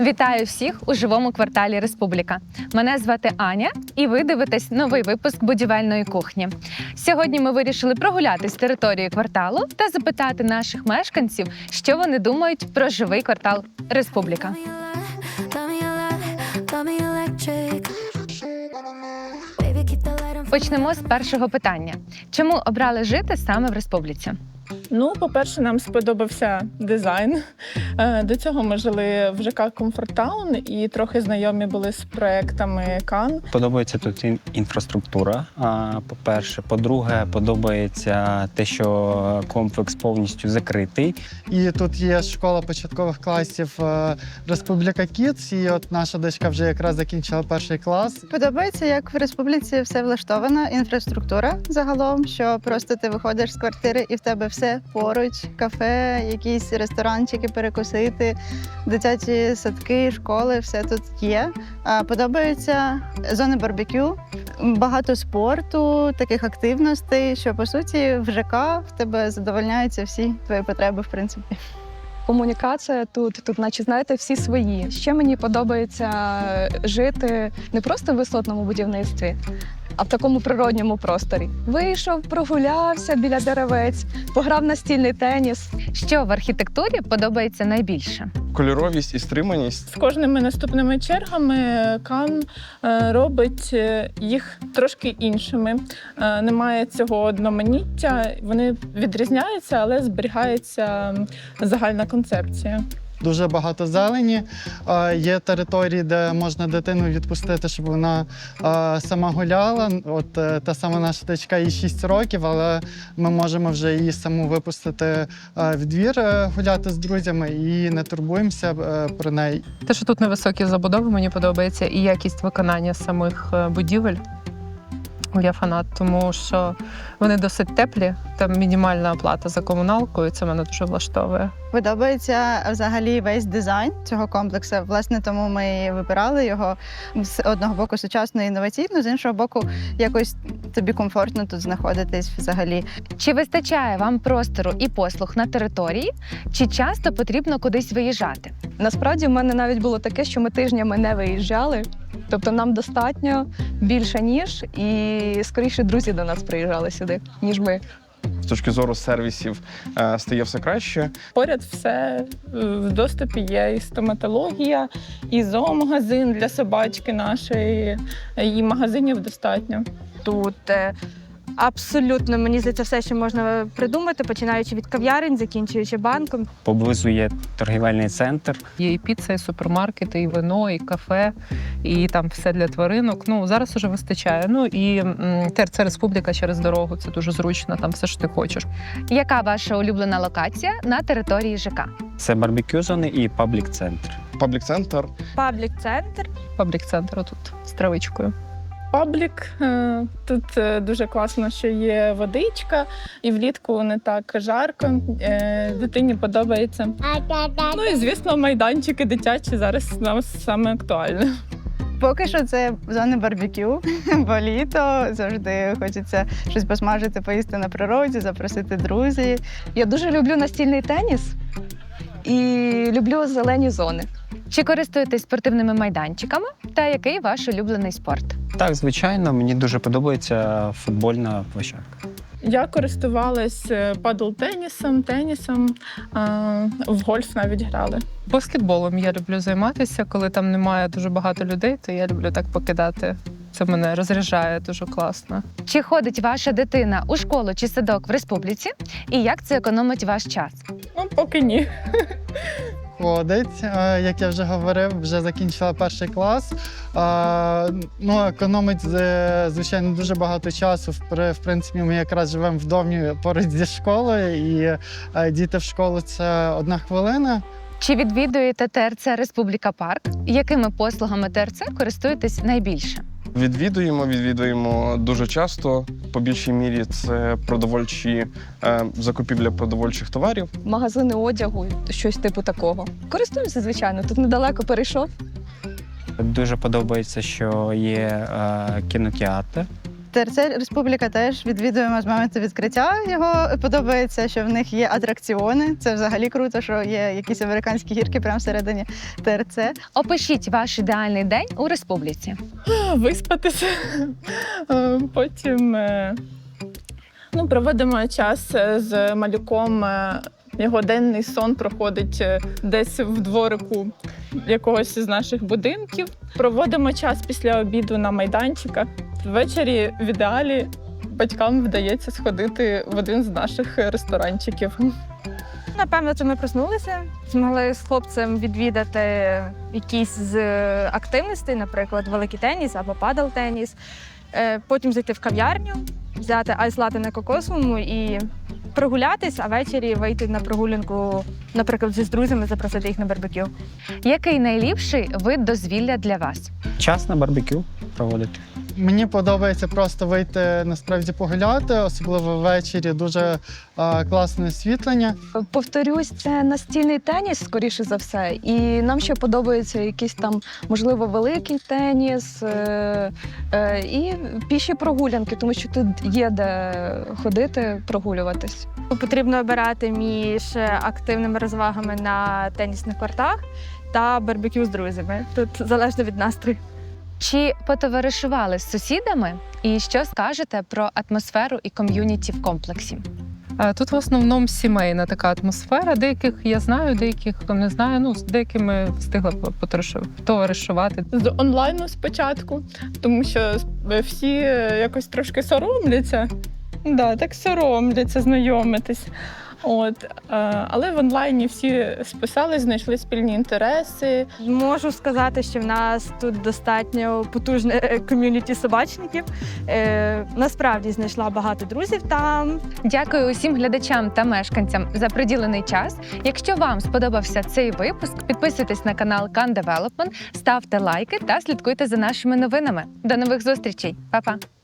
Вітаю всіх у живому кварталі Республіка. Мене звати Аня, і ви дивитесь новий випуск будівельної кухні. Сьогодні ми вирішили прогулятись територією кварталу та запитати наших мешканців, що вони думають про живий квартал Республіка. Почнемо з першого питання: чому обрали жити саме в республіці? Ну, по-перше, нам сподобався дизайн. Е, До цього ми жили в ЖК Комфорттаун і трохи знайомі були з проектами Кан. Подобається тут інфраструктура. а, По-перше, по-друге, подобається те, що комплекс повністю закритий. І тут є школа початкових класів е, Республіка Кіц. І от наша дочка вже якраз закінчила перший клас. Подобається, як в республіці все влаштовано, інфраструктура загалом, що просто ти виходиш з квартири і в тебе все поруч, кафе, якісь ресторанчики перекусити, дитячі садки, школи, все тут є. Подобаються зони барбекю, багато спорту, таких активностей, що по суті в ЖК в тебе задовольняються всі твої потреби, в принципі. комунікація тут, тут, наче знаєте, всі свої. Ще мені подобається жити не просто в висотному будівництві, а в такому природньому просторі. Вийшов, прогулявся біля деревець, пограв настільний теніс. Що в архітектурі подобається найбільше? кольоровість і стриманість. З кожними наступними чергами Кан е, робить е, їх трошки іншими. Е, Немає цього одноманіття. Вони відрізняються, але зберігається загальна концепція. Дуже багато зелені. Є території, де можна дитину відпустити, щоб вона сама гуляла. От е, та сама наша дочка їй 6 років, але ми можемо вже її саму випустити в двір е, гуляти з друзями і не турбуємося е, про неї. Те, що тут невисокі забудови, мені подобається, і якість виконання самих будівель. Я фанат, тому що вони досить теплі, там мінімальна оплата за комуналку, і це мене дуже влаштовує. Подобається взагалі весь дизайн цього комплексу. Власне, тому ми і вибирали його з одного боку сучасно і інноваційно, з іншого боку, якось тобі комфортно тут знаходитись взагалі. Чи вистачає вам простору і послуг на території, чи часто потрібно кудись виїжджати? Насправді, в мене навіть було таке, що ми тижнями не виїжджали. Тобто нам достатньо більше ніж, і скоріше друзі до нас приїжджали сюди, ніж ми. З точки зору сервісів е, стає все краще. Поряд все е, в доступі є і стоматологія, і зоомагазин для собачки нашої, і магазинів достатньо. тут е, абсолютно мені здається все, що можна придумати, починаючи від кав'ярень, закінчуючи банком. Поблизу є торгівельний центр. Є і піца, і супермаркети, і вино, і кафе, і там все для тваринок. Ну зараз уже вистачає. Ну і ТРЦ Республіка через дорогу. Це дуже зручно. Там все що ти хочеш. Яка ваша улюблена локація на території ЖК? Це барбекю зони і паблік центр. Паблік центр Паблік-центр. Фабрик центр тут з травичкою. Паблік е, тут е, дуже класно, що є водичка, і влітку не так жарко. е, Дитині подобається. Ну і звісно, майданчики дитячі зараз нам саме актуальне. Поки що це зони барбекю, бо літо завжди хочеться щось посмажити, поїсти на природі, запросити друзів. Я дуже люблю настільний теніс і люблю зелені зони. Чи користуєтесь спортивними майданчиками? Та який ваш улюблений спорт? Так, звичайно, мені дуже подобається футбольна площадка. Я користувалась е, падл-тенісом, тенісом, е, в гольф навіть грали. Баскетболом я люблю займатися. Коли там немає дуже багато людей, то я люблю так покидати. Це мене розряджає дуже класно. Чи ходить ваша дитина у школу чи садок в республіці? І як це економить ваш час? Ну, поки ні. Ходить, е, як я вже говорив, вже закінчила перший клас. Е, Ну, економить, е, звичайно, дуже багато часу. В при- В принципі, ми якраз живемо в домі поруч зі школою, і діти в школу це одна хвилина. Чи відвідуєте ТРЦ Республіка Парк? Якими послугами ТРЦ користуєтесь найбільше? Відвідуємо, відвідуємо дуже часто. По більшій мірі це продовольчі е, закупівля продовольчих товарів. Магазини одягу, щось типу такого. Користуємося, звичайно, тут недалеко перейшов. Дуже подобається, що є е, кінотеатр. ТРЦ Республіка теж відвідуємо з моменту відкриття його. Подобається, що в них є атракціони. Це взагалі круто, що є якісь американські гірки прямо всередині ТРЦ. Опишіть ваш ідеальний день у республіці. виспатися. Е, Потім е, ну, проводимо час е, з малюком. Його денний сон проходить десь в дворику якогось з наших будинків. Проводимо час після обіду на майданчиках. Ввечері в ідеалі батькам вдається сходити в один з наших ресторанчиків. Напевно, це ми проснулися, змогли з хлопцем відвідати якісь з активностей, наприклад, великий теніс або падал теніс. Е, Потім зайти в кав'ярню, взяти айс-лати на кокосовому і прогулятись, а ввечері вийти на прогулянку, наприклад, зі з друзями, запросити їх на барбекю. Який найліпший вид дозвілля для вас? Час на барбекю проводити. Мені подобається просто вийти насправді погуляти, особливо ввечері. Дуже а, класне освітлення. Повторюсь, це настільний теніс, скоріше за все. І нам ще подобається якийсь там, можливо, великий теніс е, е, і піші прогулянки, тому що тут є де ходити, прогулюватись. Потрібно обирати між активними розвагами на тенісних кортах та барбекю з друзями. Тут залежно від настрою. Чи потоваришували з сусідами? І що скажете про атмосферу і ком'юніті в комплексі? Е, Тут в основному сімейна така атмосфера. Деяких я знаю, деяких не знаю. Ну, з деякими встигла товаришувати. з онлайну спочатку, тому що всі якось трошки соромляться. Да, так соромляться знайомитись. От, е, але в онлайні всі списали, знайшли спільні інтереси. Можу сказати, що в нас тут достатньо потужне е, ком'юніті собачників. Е, насправді знайшла багато друзів там. Дякую усім глядачам та мешканцям за приділений час. Якщо вам сподобався цей випуск, підписуйтесь на канал Can Development, ставте лайки та слідкуйте за нашими новинами. До нових зустрічей, Па-па!